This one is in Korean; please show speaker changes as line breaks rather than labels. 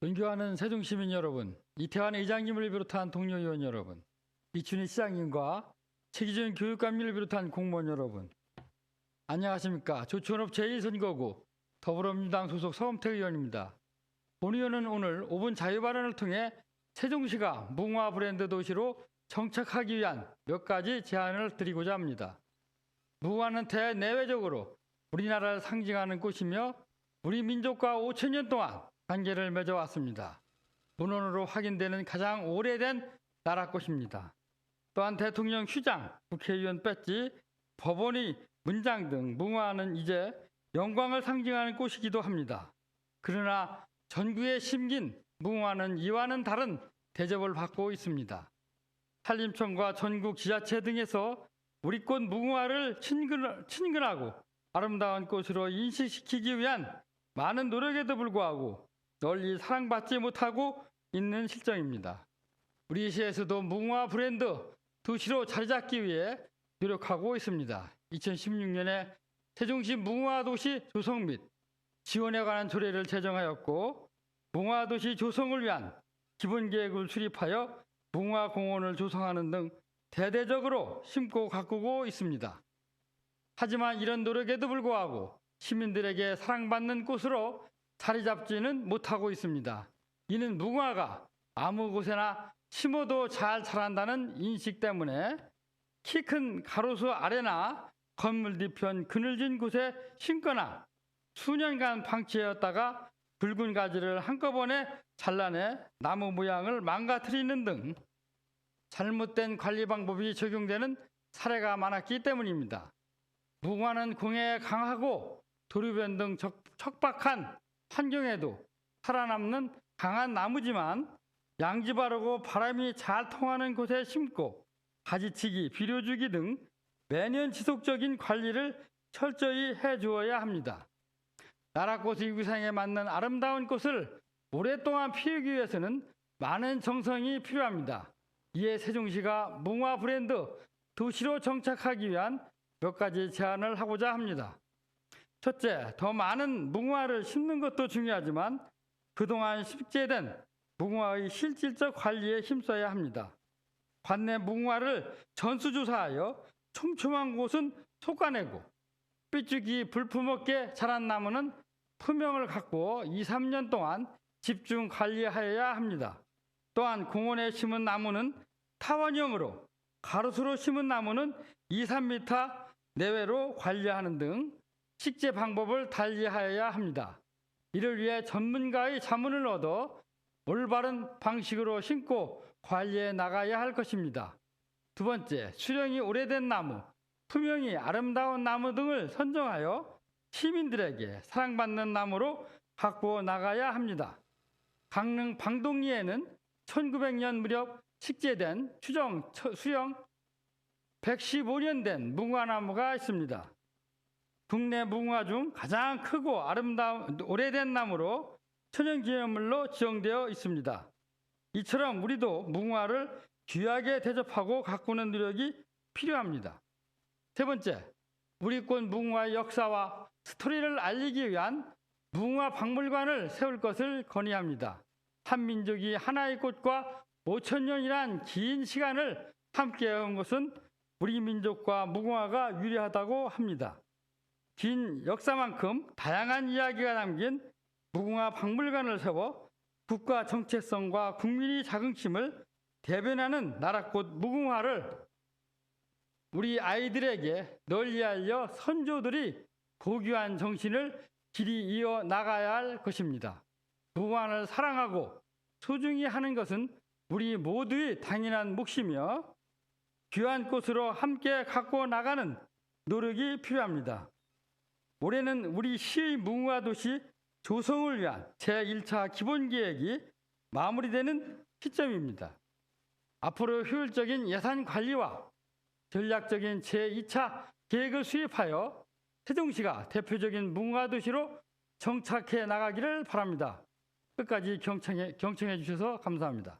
존경하는 세종시민 여러분, 이태환 의장님을 비롯한 동료 의원 여러분, 이춘희 시장님과 최기준 교육감님을 비롯한 공무원 여러분, 안녕하십니까? 조천업 제1선거구 더불어민주당 소속 서범태 의원입니다. 본 의원은 오늘 5분 자유발언을 통해 세종시가 무궁화 브랜드 도시로 정착하기 위한 몇 가지 제안을 드리고자 합니다. 무궁화는 대내외적으로 우리나라를 상징하는 꽃이며 우리 민족과 5천 년 동안 관계를 맺어왔습니다. 문헌으로 확인되는 가장 오래된 나라 꽃입니다. 또한 대통령 휴장, 국회의원 배지, 법원의 문장 등 무궁화는 이제 영광을 상징하는 꽃이기도 합니다. 그러나 전국에 심긴 무궁화는 이와는 다른 대접을 받고 있습니다. 산림청과 전국 지자체 등에서 우리 꽃 무궁화를 친근, 친근하고 아름다운 꽃으로 인식시키기 위한 많은 노력에도 불구하고 널리 사랑받지 못하고 있는 실정입니다. 우리 시에서도 무궁화 브랜드 도시로 자리 잡기 위해 노력하고 있습니다. 2016년에 세종시 무궁화 도시 조성 및 지원에 관한 조례를 제정하였고 무궁화 도시 조성을 위한 기본 계획을 수립하여 무궁화 공원을 조성하는 등 대대적으로 심고 가꾸고 있습니다. 하지만 이런 노력에도 불구하고 시민들에게 사랑받는 꽃으로 자리 잡지는 못하고 있습니다. 이는 무궁화가 아무 곳에나 심어도 잘 자란다는 인식 때문에 키 큰 가로수 아래나 건물 뒤편 그늘진 곳에 심거나 수년간 방치해왔다가 붉은 가지를 한꺼번에 잘라내 나무 모양을 망가뜨리는 등 잘못된 관리 방법이 적용되는 사례가 많았기 때문입니다. 무궁화는 공해에 강하고 도류변 등 적- 척박한 환경에도 살아남는 강한 나무지만 양지 바르고 바람이 잘 통하는 곳에 심고 가지치기, 비료 주기 등 매년 지속적인 관리를 철저히 해 주어야 합니다. 나라꽃의 위상에 맞는 아름다운 꽃을 오랫동안 피우기 위해서는 많은 정성이 필요합니다. 이에 세종시가 무궁화 브랜드 도시로 정착하기 위한 몇 가지 제안을 하고자 합니다. 첫째, 더 많은 무궁화를 심는 것도 중요하지만 그동안 식재된 무궁화의 실질적 관리에 힘써야 합니다. 관내 무궁화를 전수조사하여 촘촘한 곳은 솎아내고 삐죽이 불품 없게 자란 나무는 투명을 갖고 2, 3년 동안 집중 관리하여야 합니다. 또한 공원에 심은 나무는 타원형으로 가로수로 심은 나무는 2, 3m 내외로 관리하는 등 식재 방법을 달리하여야 합니다. 이를 위해 전문가의 자문을 얻어 올바른 방식으로 심고 관리해 나가야 할 것입니다. 두 번째, 수령이 오래된 나무, 투명이 아름다운 나무 등을 선정하여 시민들에게 사랑받는 나무로 바꾸어 나가야 합니다. 강릉 방동리에는 1900년 무렵 식재된 추정 처- 수령 115년 된 무궁화나무가 있습니다. 국내 무궁화 중 가장 크고 아름다운 오래된 나무로 천연기념물로 지정되어 있습니다. 이처럼 우리도 무궁화를 귀하게 대접하고 가꾸는 노력이 필요합니다. 세 번째, 우리 꽃 무궁화의 역사와 스토리를 알리기 위한 무궁화 박물관을 세울 것을 건의합니다. 한 민족이 하나의 꽃과 5천 년이란 긴 시간을 함께해온 것은 우리 민족과 무궁화가 유리하다고 합니다. 긴 역사만큼 다양한 이야기가 담긴 무궁화 박물관을 세워 국가 정체성과 국민의 자긍심을 대변하는 나라꽃 무궁화를 우리 아이들에게 널리 알려 선조들이 고귀한 정신을 길이 이어 나가야 할 것입니다. 무궁화를 사랑하고 소중히 하는 것은 우리 모두의 당연한 몫이며 귀한 꽃으로 함께 갖고 나가는 노력이 필요합니다. 올해는 우리 시의 무궁화 도시 조성을 위한 제1차 기본 계획이 마무리되는 시점입니다. 앞으로 효율적인 예산 관리와 전략적인 제2차 계획을 수립하여 세종시가 대표적인 무궁화 도시로 정착해 나가기를 바랍니다. 끝까지 경청해, 경청해 주셔서 감사합니다.